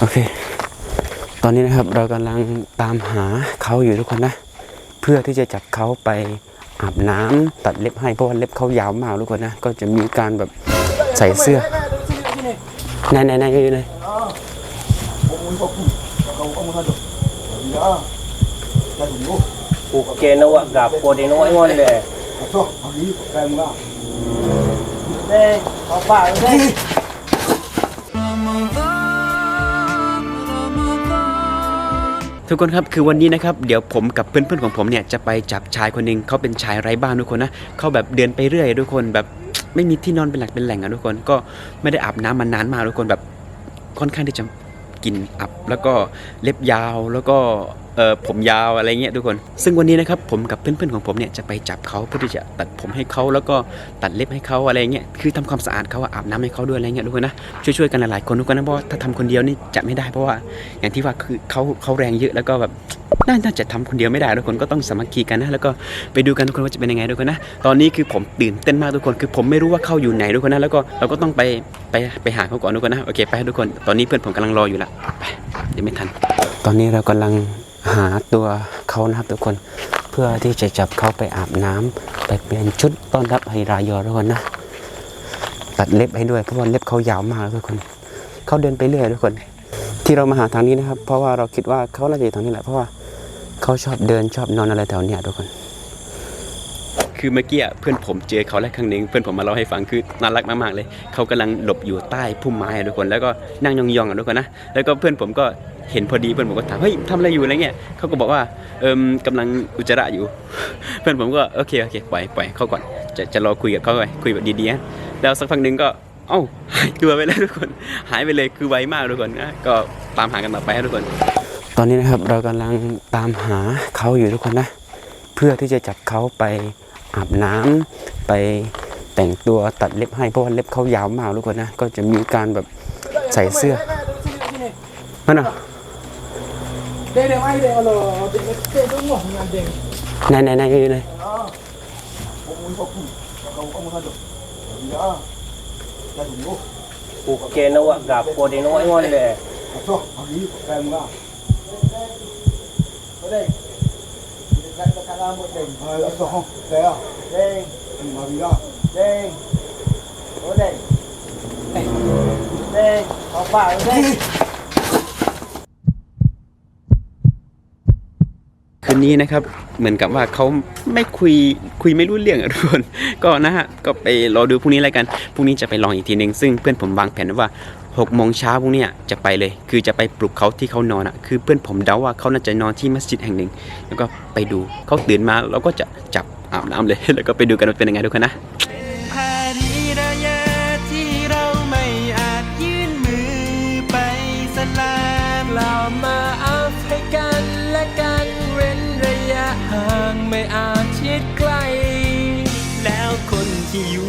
โอเค ตอนนี้นะครับเรากำลังตามหาเขาอยู่ทุกคนนะ เพื่อที่จะจับเขาไปอาบน้ำตัดเล็บให้เพราะว่าเล็บเขายาวมากทุกคนนะ ก็จะมีการแบบใส่เสื้อไหนไหนไหนอยู่ไหน Porque no agapo de no ngon le. Đây, có phải đây. ทุกคนครับคือวันนี้นะครับเดี๋ยวผมกับเพื่อนๆของผมเนี่ยจะไปจับชายคนหนึ่งเขาเป็นชายไร้บ้านทุกคนนะเขาแบบเดินไปเรื่อยทุกคนแบบไม่มีที่นอนเป็นหลักเป็นแหล่งอะทุกคนก็ไม่ได้อาบน้ำมานานมากทุกคนแบบค่อนข้างที่จะกลินอับ แล้วก็เล็บยาวแล้วก็ เออผมยาวอะไรเงี้ยทุกคน ซึ่งวันนี้นะครับผมกับเพื่อนๆของผมเนี่ยจะไปจับเขาเพื่อที่จะตัดผมให้เขาแล้วก็ตัดเล็บให้เขาอะไรเงี้ยคือทำความสะอาดเขาอาบน้ำให้เขาด้วยอะไรเงี้ยทุกคนนะช่วยๆกันหลายๆคนทุกคนนะเพราะถ้าทำคนเดียวนี่จะไม่ได้เพราะว่าอย่างที่ว่าคือเขาเขาแรงเยอะแล้วก็แบบน่าจะทำคนเดียวไม่ได้ทุกคนก็ต้องสามัคคีกันนะแล้วก็ไปดูกันทุกคนว่าจะเป็นยังไงทุกคนนะตอนนี้คือผมตื่นเต้นมากทุกคน คือผมไม่รู้ว่าเขาอยู่ไหนทุกคนนะแล้วก็เราก็ต้องไปไปไปหาเขาก่อนทุกคนนะโอเคไปทุกคน ตอนนี้เพื่อนผมกำลังรออยู่ละไปเดี๋ยวไม่ทัน ตอนนี้เรากำลัง หาตัวเขานะครับทุกคนเพื่อที่จะจับเขาไปอาบน้ำไปเปลี่ยนชุดต้อนรับไฮรายอทุกคนนะ ตัดเล็บให้ด้วยเพราะว่าเล็บเขายาวมากทุกคนเขาเดินไปเรื่อยทุกคน ที่เรามาหาทางนี้นะครับ เพราะว่าเราคิดว่าเขาน่าจะอยู่ทางนี้แหละเพราะว่าเขาชอบเดินชอบนอนอะไรแถวเนี้ยทุกคน คือเมื่อกี้เพื่อนผมเจอเขาแล้วครั้งหนึ่งเพื่อนผมมาเล่าให้ฟังคือน่ารักมากๆเลย เขากำลังหลบอยู่ใต้พุ่มไม้ทุกคนแล้วก็นั่งยองๆทุกคนนะแล้วก็เพื่อนผมก็เห็นพอดีเพื่อนผมก็ถามเฮ้ยทำอะไรอยู่อะไรเงี้ยเขาก็บอกว่าเอิมกำลังอุจจาระอยู่ เพื่อนผมก็โอเคโอเคปล่อยปล่อยเขาก่อนจะจะรอคุยกับเขาไปคุยแบบดีๆนะแล้วสักพักหนึ่งก็เอ้าหายตัวไปแล้วทุกคนหายไปเลยคือไวมากทุกคนนะก็ตามหากันต่อไปทุกคน ตอนนี้นะครับเรากำลังตามหาเขาอยู่ทุกคนนะ เพื่อที่จะจับเขาไป อาบน้ำไปแต่งตัวตัดเล็บให้เพราะว่าเล็บเขายาวมากทุกคนนะก็จะมีการแบบใส่เสื้อมันอะไหนไหนไหนไหนโอเคนะว่ากับคนในน้อยงอนเลย Nagkakalamo din. Ay, ito ko. Kaya. Ding. Ang mabila. Ding. Uling. Ding. Papa, uling. คืนนี้นะครับ เหมือนกับว่าเขาไม่คุยคุยไม่รู้เรื่องอะทุกคน ก็นะฮะก็ไปรอดูพรุ่งนี้แล้วกันพรุ่งนี้จะไปลองอีกทีหนึ่งซึ่งเพื่อนผมวางแผนว้ว่า6โมงเช้าพรุ่งเนี้ยจะไปเลย คือจะไปปลุกเขาที่เขานอนอะ คือเพื่อนผมเดาว่าเขาน่าจะนอนที่มัสยิดแห่งหนึ่ง แล้วก็ไปดูเขาตื่นมาเราก็จะจับอาบน้ำเลย แล้วก็ไปดูกันว่าเป็นยังไงทุกคนนะ อาชิดไกล แล้วคนที่อยู่